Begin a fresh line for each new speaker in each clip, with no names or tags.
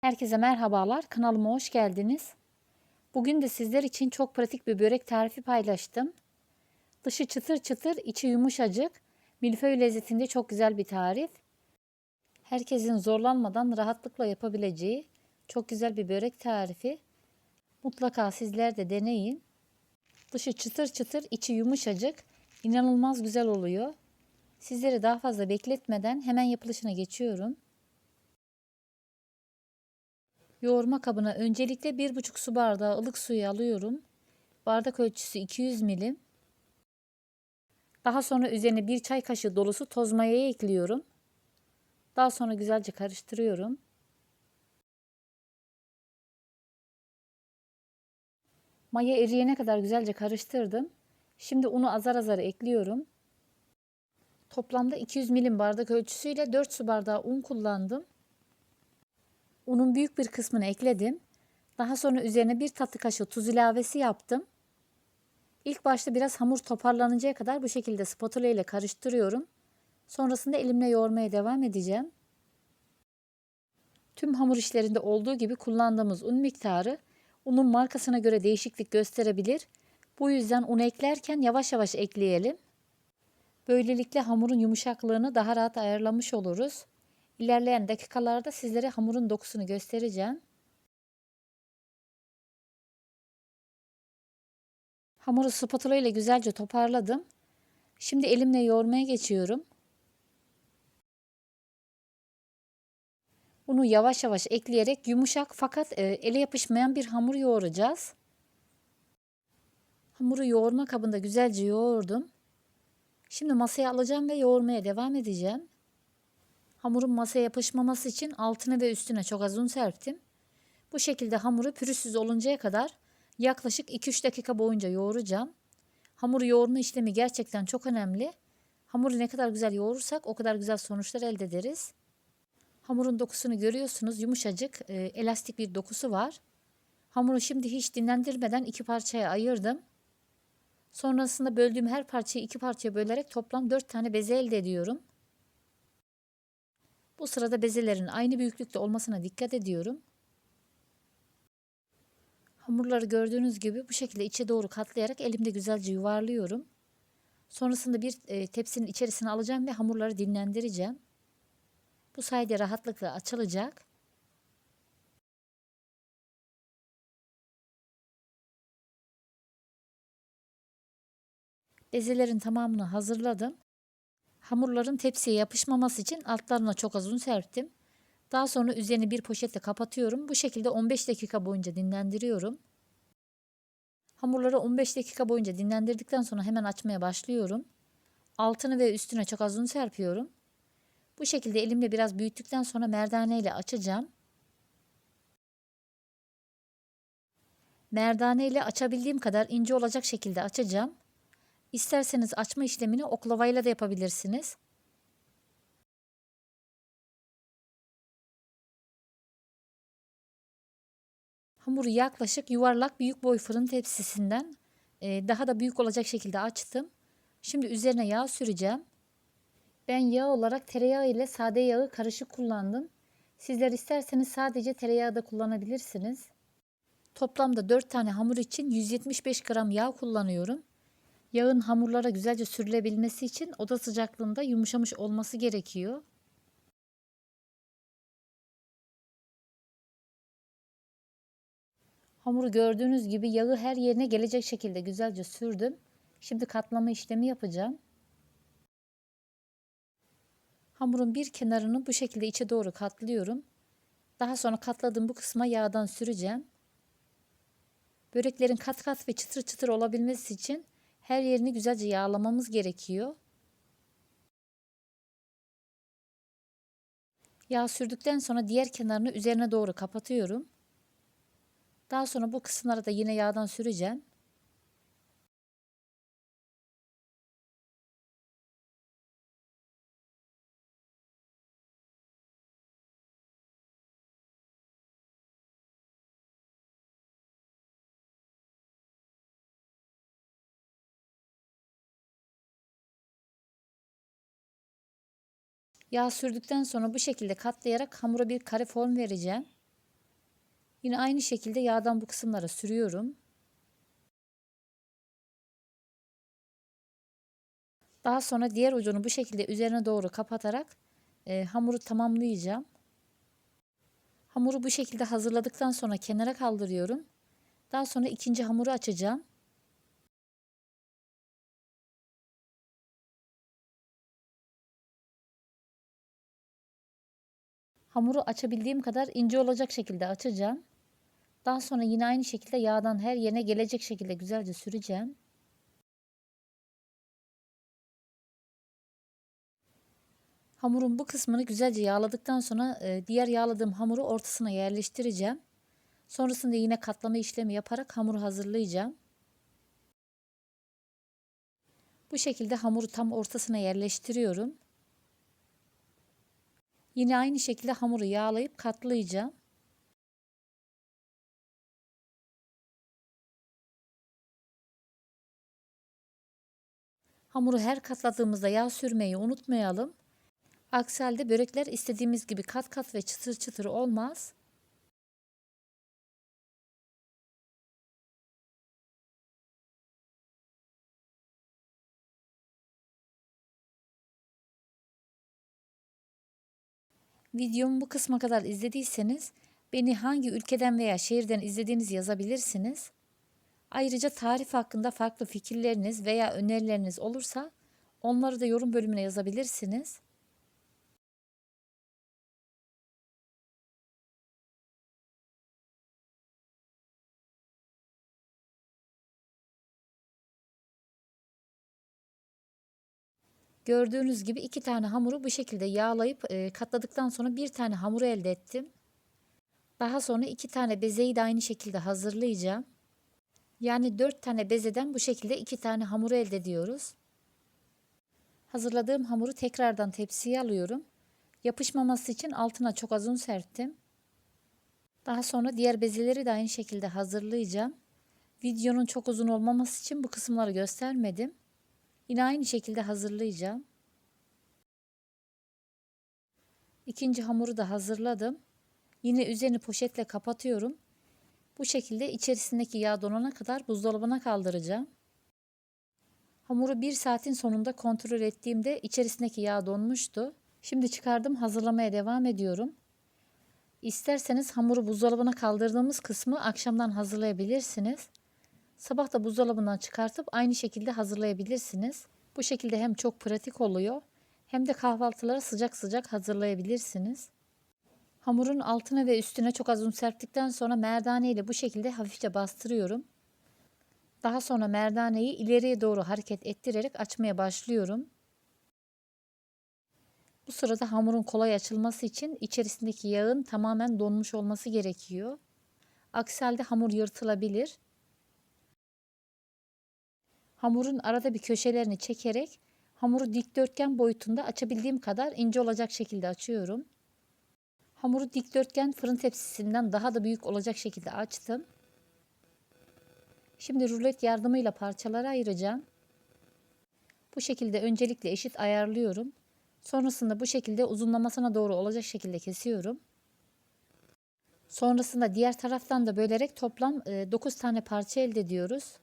Herkese merhabalar. Kanalıma hoş geldiniz. Bugün de sizler için çok pratik bir börek tarifi paylaştım. Dışı çıtır çıtır, içi yumuşacık. Milföy lezzetinde çok güzel bir tarif. Herkesin zorlanmadan rahatlıkla yapabileceği çok güzel bir börek tarifi. Mutlaka sizler de deneyin. Dışı çıtır çıtır, içi yumuşacık. İnanılmaz güzel oluyor. Sizleri daha fazla bekletmeden hemen yapılışına geçiyorum. Yoğurma kabına öncelikle 1,5 su bardağı ılık suyu alıyorum. Bardak ölçüsü 200 milim. Daha sonra üzerine bir çay kaşığı dolusu toz mayayı ekliyorum. Daha sonra güzelce karıştırıyorum. Maya eriyene kadar güzelce karıştırdım. Şimdi unu azar azar ekliyorum. Toplamda 200 milim bardak ölçüsüyle 4 su bardağı un kullandım. Unun büyük bir kısmını ekledim. Daha sonra üzerine bir tatlı kaşığı tuz ilavesi yaptım. İlk başta biraz hamur toparlanıncaya kadar bu şekilde spatula ile karıştırıyorum. Sonrasında elimle yoğurmaya devam edeceğim. Tüm hamur işlerinde olduğu gibi kullandığımız un miktarı unun markasına göre değişiklik gösterebilir. Bu yüzden un eklerken yavaş yavaş ekleyelim. Böylelikle hamurun yumuşaklığını daha rahat ayarlamış oluruz. İlerleyen dakikalarda sizlere hamurun dokusunu göstereceğim. Hamuru spatula ile güzelce toparladım. Şimdi elimle yoğurmaya geçiyorum. Unu yavaş yavaş ekleyerek yumuşak fakat e, ele yapışmayan bir hamur yoğuracağız. Hamuru yoğurma kabında güzelce yoğurdum. Şimdi masaya alacağım ve yoğurmaya devam edeceğim. Hamurun masaya yapışmaması için altına ve üstüne çok az un serptim. Bu şekilde hamuru pürüzsüz oluncaya kadar yaklaşık 2-3 dakika boyunca yoğuracağım. Hamur yoğurma işlemi gerçekten çok önemli. Hamuru ne kadar güzel yoğurursak o kadar güzel sonuçlar elde ederiz. Hamurun dokusunu görüyorsunuz. Yumuşacık, e, elastik bir dokusu var. Hamuru şimdi hiç dinlendirmeden iki parçaya ayırdım. Sonrasında böldüğüm her parçayı iki parçaya bölerek toplam 4 tane beze elde ediyorum. Bu sırada bezelerin aynı büyüklükte olmasına dikkat ediyorum. Hamurları gördüğünüz gibi bu şekilde içe doğru katlayarak elimde güzelce yuvarlıyorum. Sonrasında bir e, tepsinin içerisine alacağım ve hamurları dinlendireceğim. Bu sayede rahatlıkla açılacak. Bezelerin tamamını hazırladım. Hamurların tepsiye yapışmaması için altlarına çok az un serptim. Daha sonra üzerini bir poşetle kapatıyorum. Bu şekilde 15 dakika boyunca dinlendiriyorum. Hamurları 15 dakika boyunca dinlendirdikten sonra hemen açmaya başlıyorum. Altını ve üstüne çok az un serpiyorum. Bu şekilde elimle biraz büyüttükten sonra merdane ile açacağım. Merdane ile açabildiğim kadar ince olacak şekilde açacağım. İsterseniz açma işlemini oklavayla da yapabilirsiniz. Hamuru yaklaşık yuvarlak büyük boy fırın tepsisinden daha da büyük olacak şekilde açtım. Şimdi üzerine yağ süreceğim. Ben yağ olarak tereyağı ile sade yağı karışık kullandım. Sizler isterseniz sadece tereyağı da kullanabilirsiniz. Toplamda 4 tane hamur için 175 gram yağ kullanıyorum. Yağın hamurlara güzelce sürülebilmesi için oda sıcaklığında yumuşamış olması gerekiyor. Hamuru gördüğünüz gibi yağı her yerine gelecek şekilde güzelce sürdüm. Şimdi katlama işlemi yapacağım. Hamurun bir kenarını bu şekilde içe doğru katlıyorum. Daha sonra katladığım bu kısma yağdan süreceğim. Böreklerin kat kat ve çıtır çıtır olabilmesi için her yerini güzelce yağlamamız gerekiyor. Yağ sürdükten sonra diğer kenarını üzerine doğru kapatıyorum. Daha sonra bu kısımlara da yine yağdan süreceğim. Yağ sürdükten sonra bu şekilde katlayarak hamura bir kare form vereceğim. Yine aynı şekilde yağdan bu kısımlara sürüyorum. Daha sonra diğer ucunu bu şekilde üzerine doğru kapatarak e, hamuru tamamlayacağım. Hamuru bu şekilde hazırladıktan sonra kenara kaldırıyorum. Daha sonra ikinci hamuru açacağım. Hamuru açabildiğim kadar ince olacak şekilde açacağım. Daha sonra yine aynı şekilde yağdan her yerine gelecek şekilde güzelce süreceğim. Hamurun bu kısmını güzelce yağladıktan sonra e, diğer yağladığım hamuru ortasına yerleştireceğim. Sonrasında yine katlama işlemi yaparak hamuru hazırlayacağım. Bu şekilde hamuru tam ortasına yerleştiriyorum. Yine aynı şekilde hamuru yağlayıp katlayacağım. Hamuru her katladığımızda yağ sürmeyi unutmayalım. Aksi halde börekler istediğimiz gibi kat kat ve çıtır çıtır olmaz. Videomu bu kısma kadar izlediyseniz beni hangi ülkeden veya şehirden izlediğinizi yazabilirsiniz. Ayrıca tarif hakkında farklı fikirleriniz veya önerileriniz olursa onları da yorum bölümüne yazabilirsiniz. Gördüğünüz gibi iki tane hamuru bu şekilde yağlayıp e, katladıktan sonra bir tane hamuru elde ettim. Daha sonra iki tane bezeyi de aynı şekilde hazırlayacağım. Yani dört tane bezeden bu şekilde iki tane hamuru elde ediyoruz. Hazırladığım hamuru tekrardan tepsiye alıyorum. Yapışmaması için altına çok az un serptim. Daha sonra diğer bezeleri de aynı şekilde hazırlayacağım. Videonun çok uzun olmaması için bu kısımları göstermedim. Yine aynı şekilde hazırlayacağım. İkinci hamuru da hazırladım. Yine üzerini poşetle kapatıyorum. Bu şekilde içerisindeki yağ donana kadar buzdolabına kaldıracağım. Hamuru bir saatin sonunda kontrol ettiğimde içerisindeki yağ donmuştu. Şimdi çıkardım hazırlamaya devam ediyorum. İsterseniz hamuru buzdolabına kaldırdığımız kısmı akşamdan hazırlayabilirsiniz. Sabah da buzdolabından çıkartıp aynı şekilde hazırlayabilirsiniz. Bu şekilde hem çok pratik oluyor hem de kahvaltıları sıcak sıcak hazırlayabilirsiniz. Hamurun altına ve üstüne çok az un serptikten sonra merdane ile bu şekilde hafifçe bastırıyorum. Daha sonra merdaneyi ileriye doğru hareket ettirerek açmaya başlıyorum. Bu sırada hamurun kolay açılması için içerisindeki yağın tamamen donmuş olması gerekiyor. Aksi halde hamur yırtılabilir. Hamurun arada bir köşelerini çekerek hamuru dikdörtgen boyutunda açabildiğim kadar ince olacak şekilde açıyorum. Hamuru dikdörtgen fırın tepsisinden daha da büyük olacak şekilde açtım. Şimdi rulet yardımıyla parçalara ayıracağım. Bu şekilde öncelikle eşit ayarlıyorum. Sonrasında bu şekilde uzunlamasına doğru olacak şekilde kesiyorum. Sonrasında diğer taraftan da bölerek toplam 9 tane parça elde ediyoruz.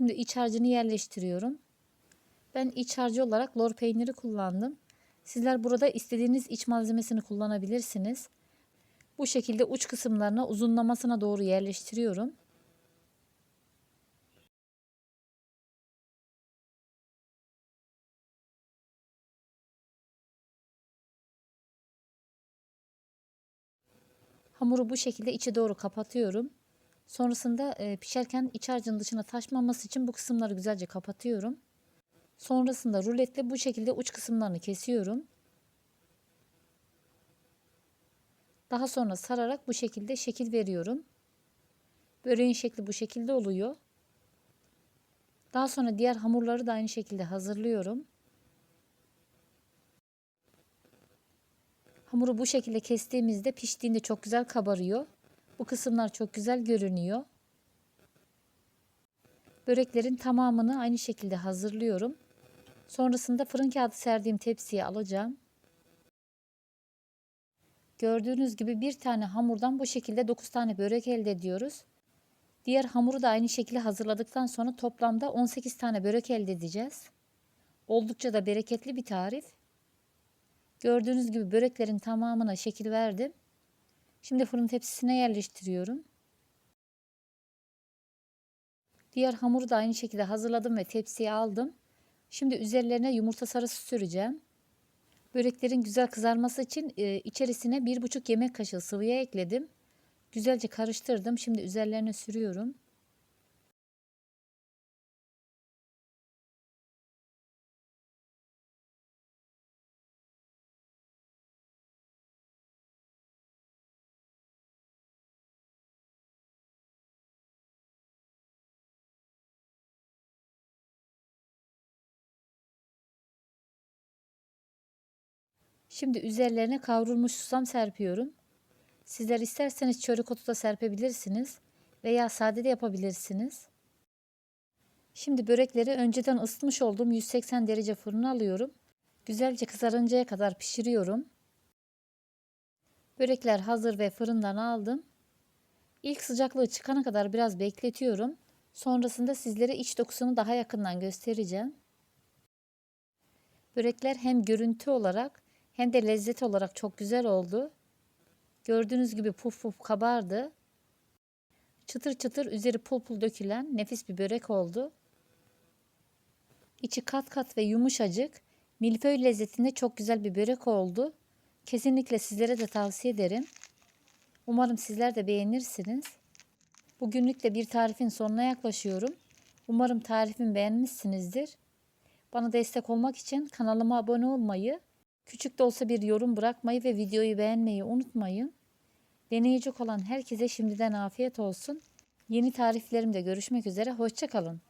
Şimdi iç harcını yerleştiriyorum. Ben iç harcı olarak lor peyniri kullandım. Sizler burada istediğiniz iç malzemesini kullanabilirsiniz. Bu şekilde uç kısımlarına uzunlamasına doğru yerleştiriyorum. Hamuru bu şekilde içe doğru kapatıyorum. Sonrasında e, pişerken iç harcın dışına taşmaması için bu kısımları güzelce kapatıyorum. Sonrasında ruletle bu şekilde uç kısımlarını kesiyorum. Daha sonra sararak bu şekilde şekil veriyorum. Böreğin şekli bu şekilde oluyor. Daha sonra diğer hamurları da aynı şekilde hazırlıyorum. Hamuru bu şekilde kestiğimizde piştiğinde çok güzel kabarıyor. Bu kısımlar çok güzel görünüyor. Böreklerin tamamını aynı şekilde hazırlıyorum. Sonrasında fırın kağıdı serdiğim tepsiye alacağım. Gördüğünüz gibi bir tane hamurdan bu şekilde 9 tane börek elde ediyoruz. Diğer hamuru da aynı şekilde hazırladıktan sonra toplamda 18 tane börek elde edeceğiz. Oldukça da bereketli bir tarif. Gördüğünüz gibi böreklerin tamamına şekil verdim. Şimdi fırın tepsisine yerleştiriyorum. Diğer hamuru da aynı şekilde hazırladım ve tepsiye aldım. Şimdi üzerlerine yumurta sarısı süreceğim. Böreklerin güzel kızarması için e, içerisine 1,5 yemek kaşığı sıvı yağ ekledim. Güzelce karıştırdım. Şimdi üzerlerine sürüyorum. Şimdi üzerlerine kavrulmuş susam serpiyorum. Sizler isterseniz çörek otu da serpebilirsiniz veya sade de yapabilirsiniz. Şimdi börekleri önceden ısıtmış olduğum 180 derece fırına alıyorum. Güzelce kızarıncaya kadar pişiriyorum. Börekler hazır ve fırından aldım. İlk sıcaklığı çıkana kadar biraz bekletiyorum. Sonrasında sizlere iç dokusunu daha yakından göstereceğim. Börekler hem görüntü olarak hem de lezzet olarak çok güzel oldu. Gördüğünüz gibi puf puf kabardı. Çıtır çıtır üzeri pul pul dökülen nefis bir börek oldu. İçi kat kat ve yumuşacık. Milföy lezzetinde çok güzel bir börek oldu. Kesinlikle sizlere de tavsiye ederim. Umarım sizler de beğenirsiniz. Bugünlük de bir tarifin sonuna yaklaşıyorum. Umarım tarifimi beğenmişsinizdir. Bana destek olmak için kanalıma abone olmayı, küçük de olsa bir yorum bırakmayı ve videoyu beğenmeyi unutmayın. Deneyecek olan herkese şimdiden afiyet olsun. Yeni tariflerimde görüşmek üzere. Hoşçakalın.